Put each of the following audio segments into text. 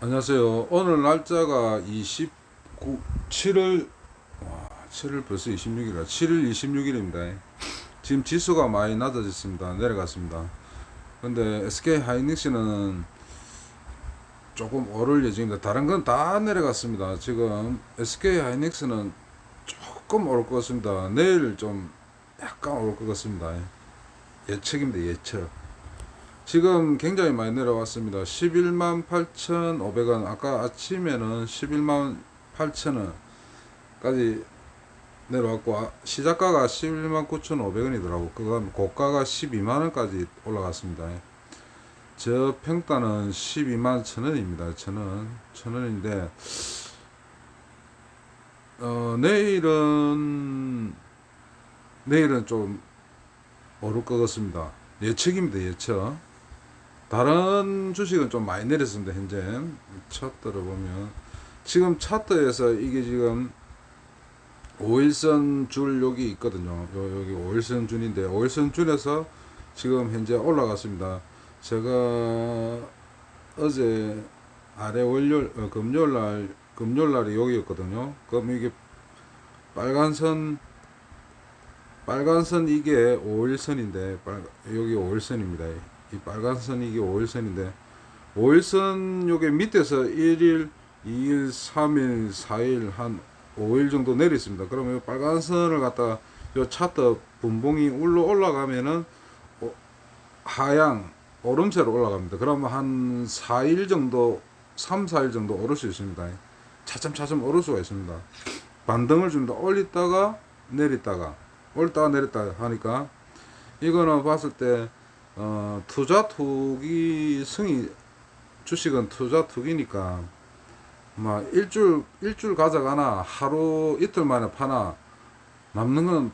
안녕하세요. 오늘 날짜가 29, 7월, 와, 7월 벌써 26일이라, 7월 26일입니다. 지금 지수가 많이 낮아졌습니다. 내려갔습니다. 근데 SK 하이닉스는 조금 오를 예정입니다. 다른 건 다 내려갔습니다. 지금 SK 하이닉스는 조금 오를 것 같습니다. 내일 좀 약간 오를 것 같습니다. 예측입니다. 예측. 지금 굉장히 많이 내려왔습니다. 11만 8,500원. 아까 아침에는 11만 8천원까지 내려왔고, 아, 시작가가 11만 9,500원이더라고. 그 다음 고가가 12만 원까지 올라갔습니다. 저 평단은 12만 1,000원입니다. 1,000원. 1,000원인데, 어, 내일은, 내일은 좀 오를 것 같습니다. 예측입니다. 예측. 다른 주식은 좀 많이 내렸습니다. 현재 차트를 보면 지금 차트에서 이게 지금 5일선 줄 여기 있거든요. 요, 여기 5일선 줄인데 5일선 줄에서 지금 현재 올라갔습니다. 제가 어제 아래 월요일 어, 금요일 날 금요일 날이 여기였거든요. 그럼 이게 빨간 선 빨간 선 이게 5일선인데 빨, 여기 5일선입니다. 이 빨간 선 이게 5일선인데 5일선 요게 밑에서 1일, 2일, 3일, 4일 한 5일 정도 내렸습니다. 그러면 요 빨간 선을 갖다가 요 차트 분봉이 울러 올라가면은 어, 하향 오름세로 올라갑니다. 그러면 한 4일 정도 3, 4일 정도 오를 수 있습니다. 차츰차츰 오를 수가 있습니다. 반등을 줍니다. 올렸다가 내렸다가 올렸다가 내렸다가 하니까 이거는 봤을 때 어, 투자 투기 승이 주식은 투자 투기니까 막 일주일 일주일 가져가나 하루 이틀 만에 파나 남는 건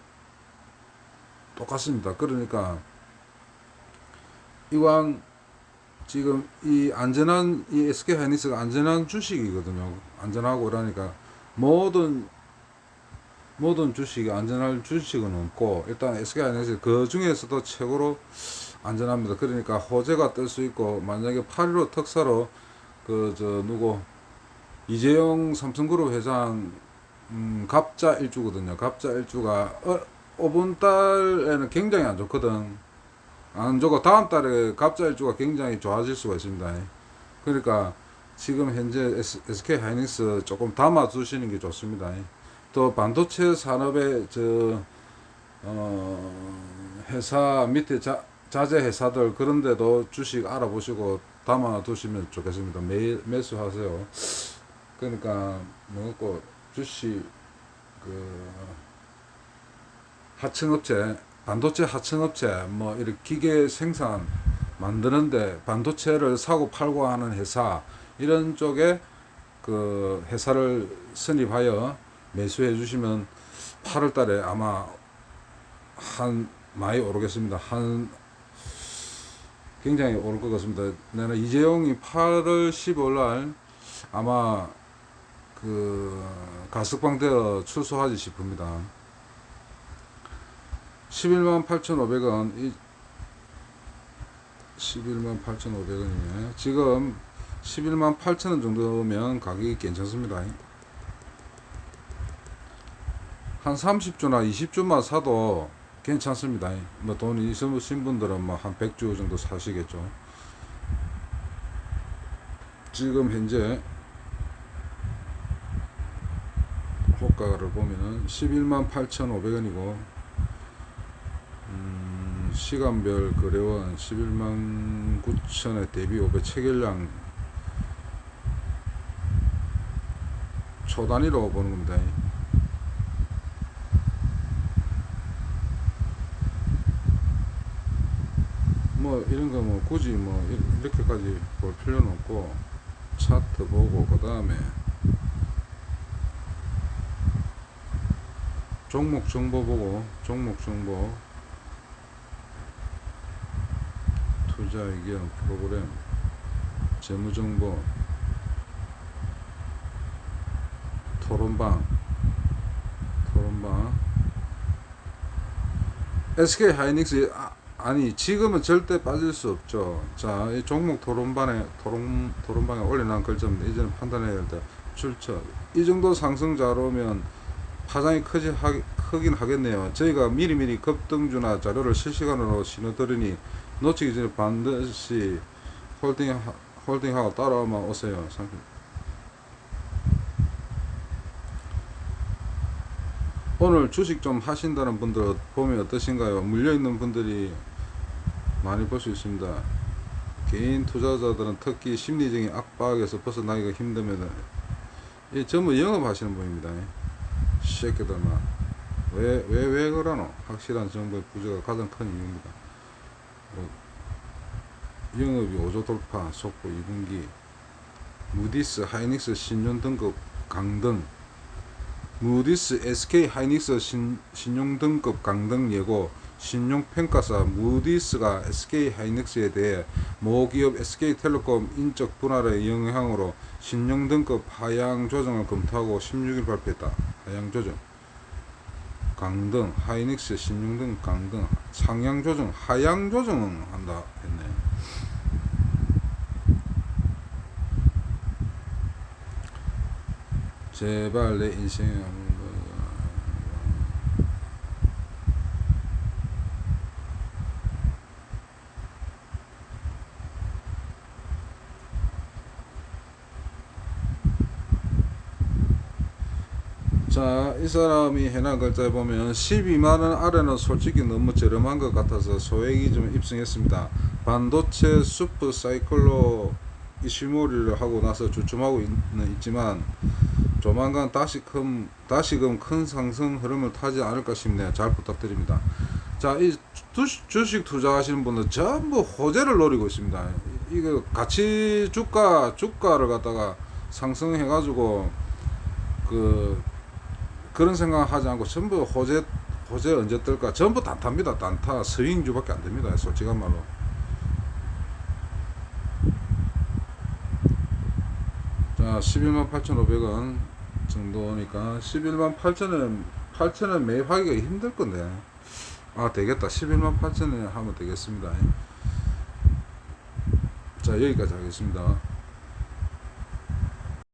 똑같습니다. 그러니까 이왕 지금 이 안전한 이 SK 하이닉스가 안전한 주식이거든요. 안전하고 그러니까 모든 모든 주식이 안전할 주식은 없고 일단 SK 하이닉스 그 중에서도 최고로 안전합니다. 그러니까 호재가 뜰 수 있고 만약에 8.15 특사로 그 저 누구 이재용 삼성그룹 회장 음, 갑자 일주거든요. 갑자 일주가 어, 5분 달에는 굉장히 안 좋거든. 안 좋고 다음 달에 갑자 일주가 굉장히 좋아질 수가 있습니다. 그러니까 지금 현재 SK 하이닉스 조금 담아 두시는 게 좋습니다. 또 반도체 산업의 저 어, 회사 밑에 자, 자재 회사들 그런 데도 주식 알아보시고 담아 두시면 좋겠습니다. 매 매수하세요. 그러니까 뭐고 주식 그 하청업체 반도체 하청업체 뭐 이렇게 기계 생산 만드는데 반도체를 사고 팔고 하는 회사 이런 쪽에 그 회사를 선입하여 매수해 주시면 8월 달에 아마 한 많이 오르겠습니다. 한 굉장히 오를 것 같습니다. 내가 이재용이 8월 15일 날 아마 그 가석방 되어 출소하지 싶습니다. 11만 8,500원, 이 11만 8,500원이네. 지금 11만 8천원 정도면 가격이 괜찮습니다. 한 30주나 20주만 사도 괜찮습니다. 뭐 돈이 있으신 분들은 뭐 한 100주 정도 사시겠죠. 지금 현재 호가를 보면은 11만 8,500원이고 음, 시간별 거래원 11만 9천에 대비 500 체결량 초단위로 보는 겁니다. 뭐 이런 거 뭐 굳이 뭐 이- 이렇게까지 볼 필요는 없고 차트 보고 그 다음에 종목 정보 보고 종목 정보 투자 의견 프로그램 재무 정보 토론방 토론방 SK 하이닉스 아, 아니 지금은 절대 빠질 수 없죠. 자, 이 종목 토론방에 토론 토론방에 올려놓은 글자입니다. 이제는 판단해야 될때 출처 이 정도 상승자로면 파장이 크지 하, 크긴 하겠네요. 저희가 미리미리 급등주나 자료를 실시간으로 신어드리니 놓치기 전에 반드시 홀딩 하- 홀딩하고 따라오면 오세요. 오늘 주식 좀 하신다는 분들 보면 어떠신가요? 물려 있는 분들이 많이 볼 수 있습니다. 개인 투자자들은 특히 심리적인 압박에서 벗어나기가 힘들면 이 전부 영업하시는 분입니다. 이 새끼들만 왜왜 왜 그러노? 확실한 정보의 부재가 가장 큰 이유입니다. 뭐, 영업이 5조 돌파, 속보 2분기, 무디스, 하이닉스 신용 등급 강등, 무디스, SK 하이닉스 신, 신용 등급 강등 예고, 신용 평가사 무디스가 SK 하이닉스에 대해 모 기업 SK텔레콤 인적 분할의 영향으로 신용 등급 하향 조정을 검토하고 16일 발표했다. 하향 조정. 강등, 하이닉스 신용 등 강등, 상향 조정, 하향 조정은 한다 했네. 제발 내 인생에 아무 자, 이 사람이 해놓은 글자에 보면 12만원 아래는 솔직히 너무 저렴한 것 같아서 소액이 좀 입증했습니다. 반도체 수프 사이클로 이슈몰이를 하고 나서 주춤하고 있는 있지만 조만간 다시금 다시금 큰 상승 흐름을 타지 않을까 싶네요. 잘 부탁드립니다. 자, 이 주식, 주식 투자하시는 분들 전부 호재를 노리고 있습니다. 이거 같이 주가 주가를 갖다가 상승해가지고 그 그런 생각 하지 않고 전부 호재 호재 언제 뜰까 전부 단타입니다. 단타 스윙주밖에 안 됩니다. 솔직한 말로. 자, 11만 8,500원 정도니까 11만 8천원 8천원 매입하기가 힘들 건데. 아, 되겠다. 11만 8천원 하면 되겠습니다. 자, 여기까지 하겠습니다.